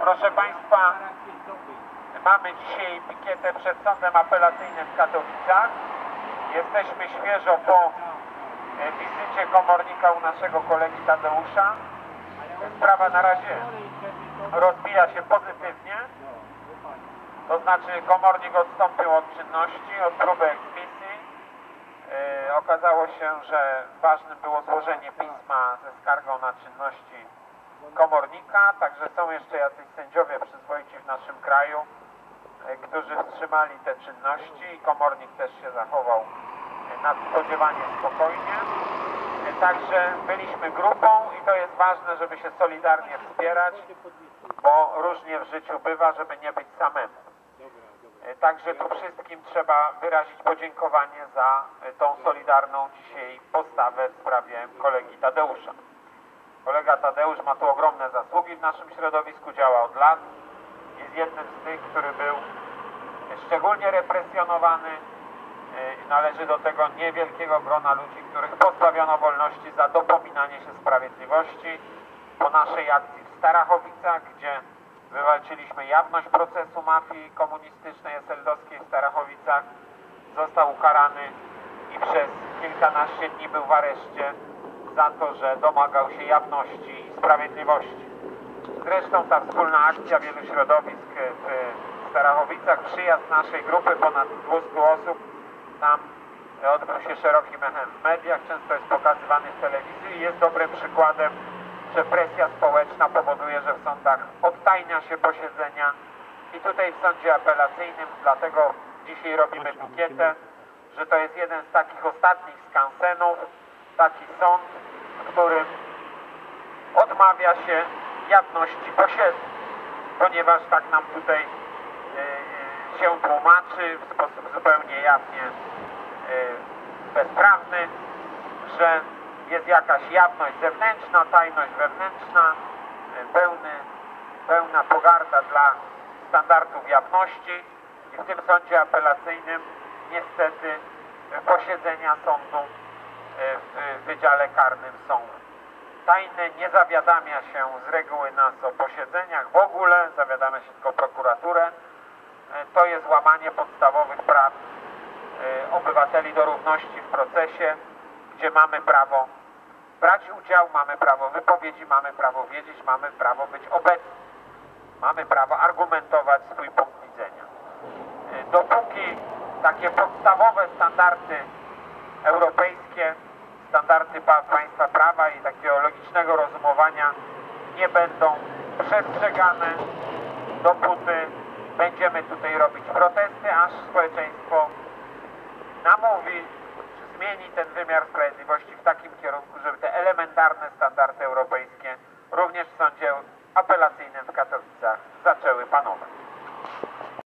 Proszę Państwa, mamy dzisiaj pikietę przed sądem apelacyjnym w Katowicach. Jesteśmy świeżo po e, wizycie komornika u naszego kolegi Tadeusza. Sprawa na razie rozbija się pozytywnie. To znaczy komornik odstąpił od czynności, od próby eksmisji. E, Okazało się, że ważnym było złożenie pisma ze skargą na czynności komornika, także są jeszcze jacyś sędziowie przyzwoici w naszym kraju, e, którzy wstrzymali te czynności i komornik też się zachował e, nadspodziewanie spokojnie. E, Także byliśmy grupą i to jest ważne, żeby się solidarnie wspierać, bo różnie w życiu bywa, żeby nie być samemu. E, Także tu wszystkim trzeba wyrazić podziękowanie za e, tą solidarną dzisiaj postawę w sprawie kolegi Tadeusza. Kolega Tadeusz ma tu ogromne zasługi w naszym środowisku, działa od lat. Jest jednym z tych, który był szczególnie represjonowany. E, Należy do tego niewielkiego grona ludzi, których pozbawiono wolności za dopominanie się sprawiedliwości. Po naszej akcji w Starachowicach, gdzie wywalczyliśmy jawność procesu mafii komunistycznej eseldowskiej w Starachowicach, został ukarany i przez kilkanaście dni był w areszcie za to, że domagał się jawności i sprawiedliwości. Zresztą ta wspólna akcja wielu środowisk w Starachowicach, przyjazd naszej grupy ponad 200 osób, tam odbył się szerokim echem w mediach, często jest pokazywany w telewizji i jest dobrym przykładem, że presja społeczna powoduje, że w sądach odtajnia się posiedzenia i tutaj w sądzie apelacyjnym, dlatego dzisiaj robimy pikietę, że to jest jeden z takich ostatnich skansenów, taki sąd, w którym odmawia się jawności posiedzeń, ponieważ tak nam tutaj e, e, się tłumaczy w sposób zupełnie jawnie e, bezprawny, że jest jakaś jawność zewnętrzna, tajność wewnętrzna, e, pełny, pełna pogarda dla standardów jawności. I w tym sądzie apelacyjnym niestety posiedzenia sądu e, w Wydziale Karnym są tajne, nie zawiadamia się z reguły nas o posiedzeniach w ogóle, zawiadamia się tylko prokuraturę. E, To jest łamanie podstawowych praw obywateli do równości w procesie, gdzie mamy prawo brać udział, mamy prawo wypowiedzi, mamy prawo wiedzieć, mamy prawo być obecni. Mamy prawo argumentować swój punkt widzenia. E, Dopóki takie podstawowe standardy europejskie, standardy pa- państwa prawa i takiego logicznego rozumowania nie będą przestrzegane, dopóty będziemy tutaj robić protesty, aż społeczeństwo namówi, zmieni ten wymiar sprawiedliwości w takim kierunku, żeby te elementarne standardy europejskie również w sądzie apelacyjnym